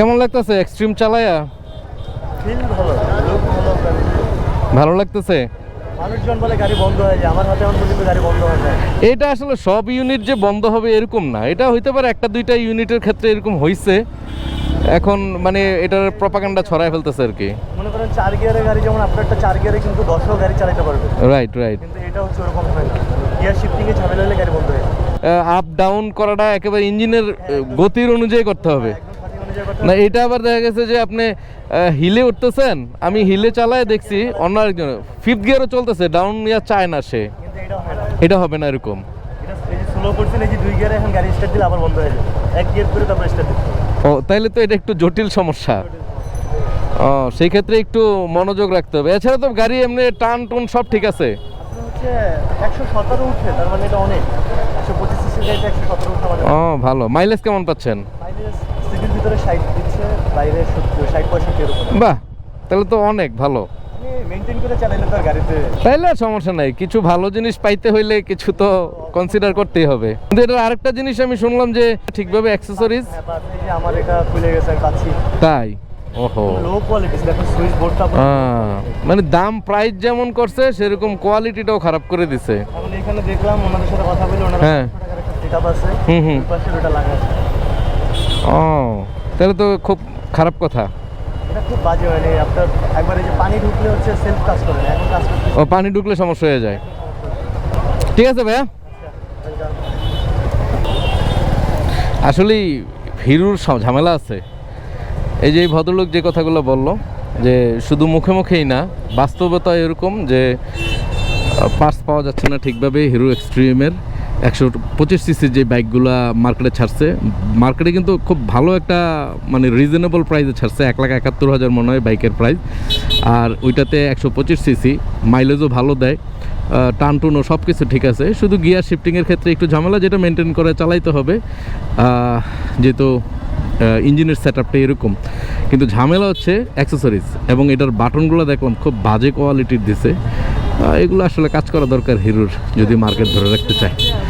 কেমন লাগতেছে? এক্সট্রিম চালায়া? ফিল ভালো। লুক ভালো লাগতেছে? মানুষজন বলে গাড়ি বন্ধ হয়ে যায়। আমার হাতে পর্যন্ত গাড়ি বন্ধ হয়ে যায়। এটা আসলে সব ইউনিট যে বন্ধ হবে এরকম না। এটা হইতে পারে একটা দুইটা ইউনিটের ক্ষেত্রে এরকম হয়েছে এখন মানে এটার প্রপাগান্ডা ছড়ায় ফেলতেছে আর কি। মনে করেন চার গিয়ারের গাড়ি যেমন আপনার একটা চার গিয়ারে কিন্তু দশও গাড়ি চালাতে পারবে। রাইট রাইট কিন্তু এটা হচ্ছে ওরকম হয় না। গিয়ার শিফটিংয়ে ঝামেলা হলে গাড়ি বন্ধ হয়ে যায়। আপ ডাউন করাটা একেবারে ইঞ্জিনের গতির অনুযায়ী করতে হবে। না এটা আবার দেখা গেছে যে আপনি হিলে উঠতেছেন আমি হিলে চালায় দেখছি অন্য আরেকজন। ফিফথ গিয়ারও চলতেছে ডাউন ইয়া চায় না সে। এটা হবে না এরকম। ও তাইলে তো এটা একটু জটিল সমস্যা। ও সেই ক্ষেত্রে একটু মনোযোগ রাখতে হবে। এছাড়া তো গাড়ি এমনি টান টুন সব ঠিক আছে। মানে মানে ও ভালো। মাইলেজ কেমন পাচ্ছেন? ভিতরে ষাট দিচ্ছে বাইরে সত্তর ষাট পঁয়ষট্টি এরকম বাহ তাহলে তো অনেক ভালো। মেনটেন করে চালাইলে তো গাড়িতে তাইলে সমস্যা নাই কিছু ভালো জিনিস পাইতে হইলে কিছু তো কনসিডার করতেই হবে। কিন্তু এটার আরেকটা জিনিস আমি শুনলাম যে ঠিকভাবে অ্যাক্সেসরিজ আমার এটা খুলে গেছে পাচ্ছি। তাই? ওহো। লো কোয়ালিটি দেখো সুইচ বোর্ডটা মানে দাম প্রাইস যেমন করছে সেরকম কোয়ালিটিটাও খারাপ করে দিছে। এখন এখানে দেখলাম ওনাদের সাথে কথা বলে ওনারা হ্যাঁ। টাকার একটা সেটআপ আছে। হুম, হুম। পাশে ওটা লাগা আছে ও তাহলে তো খুব খারাপ কথা। এটা খুব বাজে আপনার একবার এই যে পানি ঢুকলে হচ্ছে সেলফ কাজ করে এখন কাজ করতে ও পানি ঢুকলে সমস্যা হয়ে যায়। ঠিক আছে ভাইয়া? আসলেই হিরুর ঝামেলা আছে। এই যে এই ভদ্রলোক যে কথাগুলো বলল যে শুধু মুখে মুখেই না বাস্তবতা এরকম যে পার্টস পাওয়া যাচ্ছে না ঠিকভাবে হিরো এক্সট্রিমের একশো পঁচিশ সিসির যে বাইকগুলো মার্কেটে ছাড়ছে, মার্কেটে কিন্তু খুব ভালো একটা মানে রিজনেবল প্রাইসে ছাড়ছে, এক লাখ একাত্তর হাজার মনে হয় বাইকের প্রাইস আর ওইটাতে একশো পঁচিশ সিসি মাইলেজও ভালো দেয় টান টুনও সব কিছু ঠিক আছে। শুধু গিয়ার শিফটিংয়ের ক্ষেত্রে একটু ঝামেলা যেটা মেনটেন করে চালাইতে হবে যেহেতু ইঞ্জিনের সেট আপটা এরকম। কিন্তু ঝামেলা হচ্ছে অ্যাক্সেসরিজ এবং এটার বাটনগুলো দেখলাম খুব বাজে কোয়ালিটির দিছে। এগুলো আসলে কাজ করা দরকার হিরোর, যদি মার্কেট ধরে রাখতে চায়।